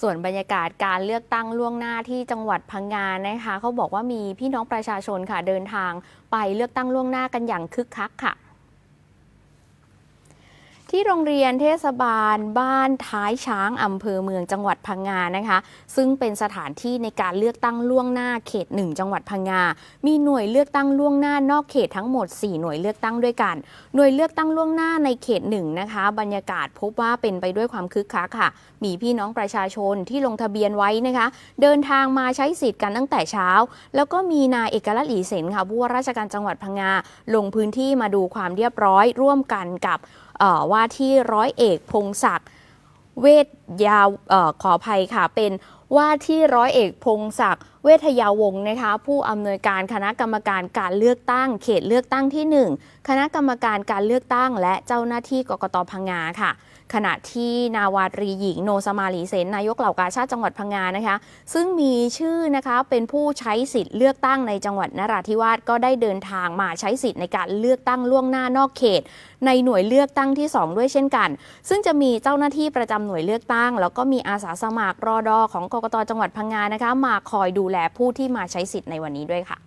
ส่วนบรรยากาศการเลือกตั้งล่วงหน้าที่จังหวัดพังงานะคะเขาบอกว่ามีพี่น้องประชาชนค่ะเดินทางไปเลือกตั้งล่วงหน้ากันอย่างคึกคักค่ะ ที่โรงเรียนเทศบาลบ้านท้ายช้างอำเภอเมืองจังหวัดพังงานะคะ ซึ่งเป็นสถานที่ในการเลือกตั้งล่วงหน้าเขต 1 จังหวัดพังงา มีหน่วยเลือกตั้งล่วงหน้านอกเขตทั้งหมด 4 หน่วยเลือกตั้งด้วยกัน หน่วยเลือกตั้งล่วงหน้าในเขตหนึ่งนะคะ บรรยากาศพบว่าเป็นไปด้วยความคึกคักค่ะ มีพี่น้องประชาชนที่ลงทะเบียนไว้นะคะ เดินทางมาใช้สิทธิ์กันตั้งแต่เช้า แล้วก็มีนายเอกลักษณ์หลีเสนค่ะผู้ว่าราชการจังหวัดพังงาลงพื้นที่มาดูความเรียบร้อยร่วมกันกับ ว่าที่ร้อยเอกพงศักดิ์เวทยาวขออภัยค่ะเป็น ว่าที่ร้อยเอกพงศักดิ์เวทยาวงศ์นะคะผู้อำนวยการคณะกรรมการการเลือกตั้ง เขตเลือกตั้งที่ 1 คณะกรรมการการเลือกตั้ง และเจ้าหน้าที่กกตพังงาค่ะ ขณะที่นาวาตรีหญิงโนสมาลีเซนนายกเหล่ากาชาติจังหวัดพังงานะคะ ซึ่งมีชื่อนะคะเป็นผู้ใช้สิทธิ์เลือกตั้งในจังหวัดนราธิวาสก็ได้เดินทางมาใช้สิทธิ์ในการเลือกตั้งล่วงหน้านอกเขต ในหน่วยเลือกตั้งที่ 2 ด้วยเช่นกัน ซึ่งจะมีเจ้าหน้าที่ประจำหน่วยเลือกตั้ง แล้วก็มีอาสาสมัครรอดอของกกตจังหวัดพังงานะคะ มาคอยดูแลผู้ที่มาใช้สิทธิ์ในวันนี้ด้วยค่ะ